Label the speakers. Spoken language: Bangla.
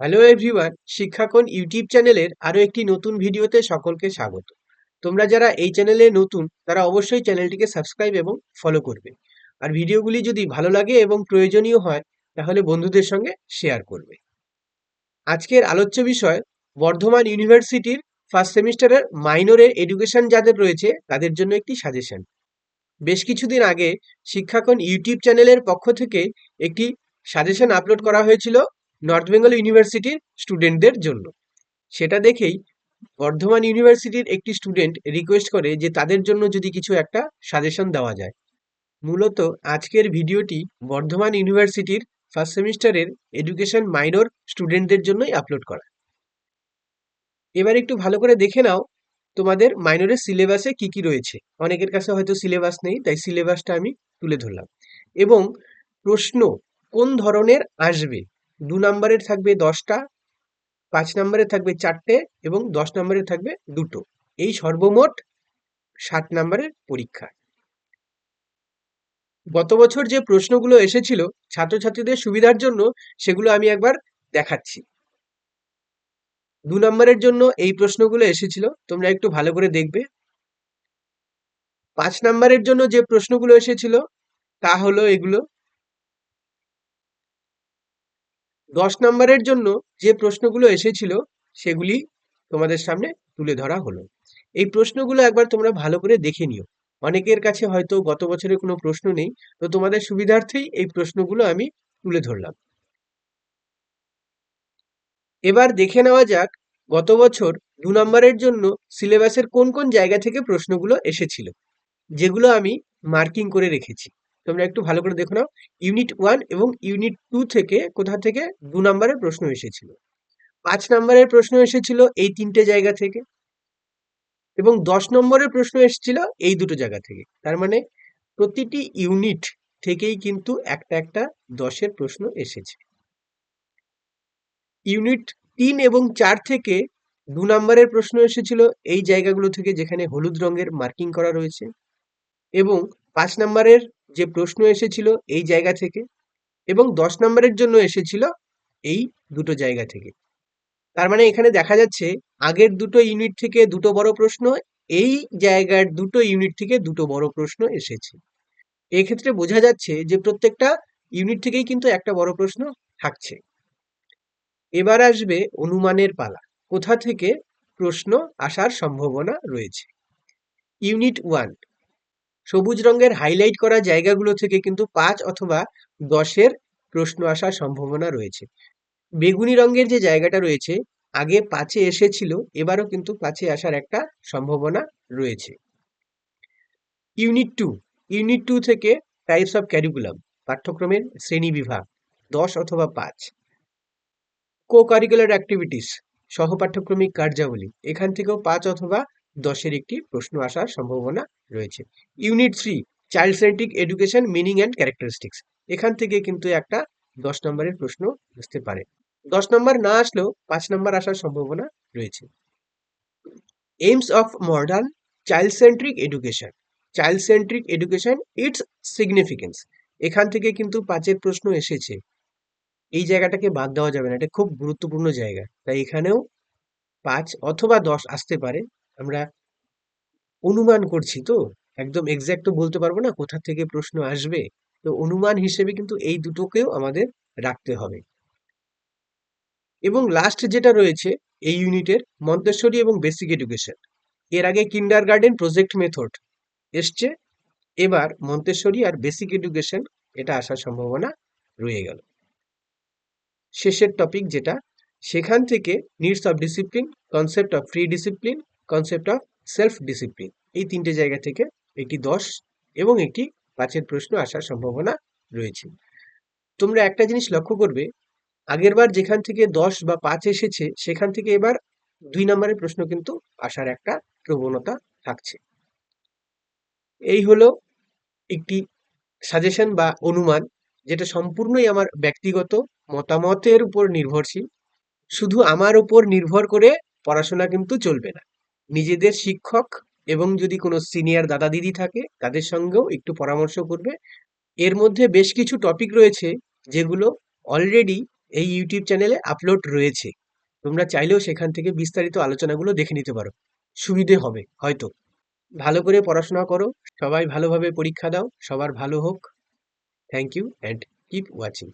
Speaker 1: হ্যালো এভরিওয়ান শিক্ষাকোণ ইউটিউব চ্যানেলের আরও একটি নতুন ভিডিওতে সকলকে স্বাগত। তোমরা যারা এই চ্যানেলে নতুন, তারা অবশ্যই চ্যানেলটিকে সাবস্ক্রাইব এবং ফলো করবে। আর ভিডিওগুলি যদি ভালো লাগে এবং প্রয়োজনীয় হয়, তাহলে বন্ধুদের সঙ্গে শেয়ার করবে। আজকের আলোচ্য বিষয়, বর্ধমান ইউনিভার্সিটির ফার্স্ট সেমিস্টারের মাইনরের এডুকেশন যাদের রয়েছে, তাদের জন্য একটি সাজেশন বেশ কিছুদিন আগে শিক্ষাকোণ ইউটিউব চ্যানেলের পক্ষ থেকে একটি সাজেশন আপলোড করা হয়েছিল নর্থ বেঙ্গল ইউনিভার্সিটির স্টুডেন্টদের জন্য। সেটা দেখেই বর্ধমান ইউনিভার্সিটির একটি স্টুডেন্ট রিকোয়েস্ট করে যে তাদের জন্য যদি কিছু একটা সাজেশন দেওয়া যায়। মূলত আজকের ভিডিওটি বর্ধমান ইউনিভার্সিটির ফার্স্ট সেমিস্টারের এডুকেশন মাইনর স্টুডেন্টদের জন্যই আপলোড করা। এবার একটু ভালো করে দেখে নাও তোমাদের মাইনরের সিলেবাসে কি কি রয়েছে। অনেকের কাছে হয়তো সিলেবাস নেই, তাই সিলেবাসটা আমি তুলে ধরলাম। এবং প্রশ্ন কোন ধরনের আসবে? দু নম্বরের থাকবে দশটা, পাঁচ নম্বরে থাকবে চারটে এবং দশ নম্বরে থাকবে দুটো। এই সর্বমোট ষাট নম্বরের পরীক্ষা। গত বছর যে প্রশ্নগুলো এসেছিল ছাত্রছাত্রীদের সুবিধার জন্য সেগুলো আমি একবার দেখাচ্ছি। দু নম্বরের জন্য এই প্রশ্নগুলো এসেছিল, তোমরা একটু ভালো করে দেখবে। পাঁচ নম্বরের জন্য যে প্রশ্নগুলো এসেছিল তা হলো এগুলো। দশ নম্বরের জন্য যে প্রশ্নগুলো এসেছিল, সেগুলি তোমাদের সামনে তুলে ধরা হলো। এই প্রশ্নগুলো একবার তোমরা ভালো করে দেখে নিও। অনেকের কাছে হয়তো গত বছরের কোনো প্রশ্ন নেই, তো তোমাদের সুবিধার্থেই এই প্রশ্নগুলো আমি তুলে ধরলাম। এবার দেখে নেওয়া যাক, গত বছর দু নম্বরের জন্য সিলেবাসের কোন কোন জায়গা থেকে প্রশ্নগুলো এসেছিল, যেগুলো আমি মার্কিং করে রেখেছি। তোমরা একটু ভালো করে দেখো নাও। ইউনিট ওয়ান এবং ইউনিট টু থেকে কোথা থেকে? দু নম্বরের প্রশ্ন এসেছিল। পাঁচ নম্বরের প্রশ্ন এসেছিল এই তিনটে জায়গা থেকে। এবং দশ নম্বরের প্রশ্ন এসেছিল এই দুটো জায়গা থেকে। তার মানে প্রতিটি ইউনিট থেকেই কিন্তু একটা একটা দশের প্রশ্ন এসেছে। ইউনিট তিন এবং চার থেকে দু নম্বরের প্রশ্ন এসেছিল এই জায়গাগুলো থেকে যেখানে হলুদ রঙের মার্কিং করা রয়েছে। এবং পাঁচ নম্বরের যে প্রশ্ন এসেছিল এই জায়গা থেকে এবং দশ নম্বরের জন্য এসেছিল এই দুটো জায়গা থেকে। তার মানে এখানে দেখা যাচ্ছে আগের দুটো ইউনিট থেকে দুটো বড় প্রশ্ন, এই জায়গার দুটো ইউনিট থেকে দুটো বড় প্রশ্ন এসেছে। এক্ষেত্রে বোঝা যাচ্ছে যে প্রত্যেকটা ইউনিট থেকেই কিন্তু একটা বড় প্রশ্ন থাকছে। এবার আসবে অনুমানের পালা। কোথা থেকে প্রশ্ন আসার সম্ভাবনা রয়েছে? ইউনিট ওয়ান সবুজ রঙের হাইলাইট করা জায়গাগুলো থেকে কিন্তু পাঁচ অথবা দশের প্রশ্ন আসার সম্ভাবনা রয়েছে। বেগুনি রঙের যে জায়গাটা রয়েছে, আগে পাঁচে এসেছিল, এবারও কিন্তু পাঁচে আসার একটা সম্ভাবনা রয়েছে। ইউনিট টু ইউনিট টু থেকে টাইপস অফ ক্যারিকুলাম পাঠ্যক্রমের শ্রেণি বিভাগ, দশ অথবা পাঁচ। কো কারিকুলার অ্যাক্টিভিটিস সহপাঠ্যক্রমিক কার্যাবলী, এখান থেকেও পাঁচ অথবা দশের একটি প্রশ্ন আসার সম্ভাবনা রয়েছে। Unit three child centric education meaning and characteristics এখান থেকে কিন্তু একটা দশ নম্বরের প্রশ্ন আসতে পারে। দশ নম্বর না আসলেও পাঁচ নম্বর আসার সম্ভাবনা রয়েছে। Aims of modern child centric education child centric education its significance এখান থেকে কিন্তু পাঁচের প্রশ্ন এসেছে। এই জায়গাটাকে বাদ দেওয়া যাবে না। এটা খুব গুরুত্বপূর্ণ জায়গা। তাই এখানেও পাঁচ অথবা দশ আসতে পারে। আমরা অনুমান করছি তো? একদম এক্স্যাক্ট তো বলতে পারব না, কোথা থেকে প্রশ্ন আসবে। তো অনুমান হিসেবে কিন্তু এই দুটোকেও আমাদের রাখতে হবে। এবং লাস্ট যেটা রয়েছে, এই ইউনিটের মন্তেশ্বরী এবং বেসিক এডুকেশন এর আগে কিন্ডার গার্ডেন প্রজেক্ট মেথড এসছে, এবার মন্তেশ্বরী আর বেসিক এডুকেশন এটা আসার সম্ভাবনা রয়ে গেল। শেষের টপিক যেটা, সেখান থেকে needs of discipline concept of free discipline concept of self discipline এই তিনটে জায়গা থেকে একটি দশ এবং একটি পাঁচের প্রশ্ন আসার সম্ভাবনা রয়েছে। তোমরা একটা জিনিস লক্ষ্য করবে আগেরবার যেখান থেকে দশ বা পাঁচ এসেছে, সেখান থেকে এবার দুই নম্বরের প্রশ্ন কিন্তু আসার একটা প্রবণতা থাকছে। এই হলো একটি সাজেশন বা অনুমান, যেটা সম্পূর্ণই আমার ব্যক্তিগত মতামতের উপর নির্ভরশীল। শুধু আমার উপর নির্ভর করে পড়াশোনা কিন্তু চলবে না। নিজেদের শিক্ষক এবং যদি কোনো সিনিয়র দাদা দিদি থাকে, তাদের সঙ্গেও একটু পরামর্শ করবে। এর মধ্যে বেশ কিছু টপিক রয়েছে, যেগুলো অলরেডি এই ইউটিউব চ্যানেলে আপলোড রয়েছে। তোমরা চাইলেও সেখান থেকে বিস্তারিত আলোচনাগুলো দেখে নিতে পারো। সুবিধে হবে, হয়তো। ভালো করে পড়াশোনা করো, সবাই ভালোভাবে পরীক্ষা দাও, সবার ভালো হোক। Thank you and keep watching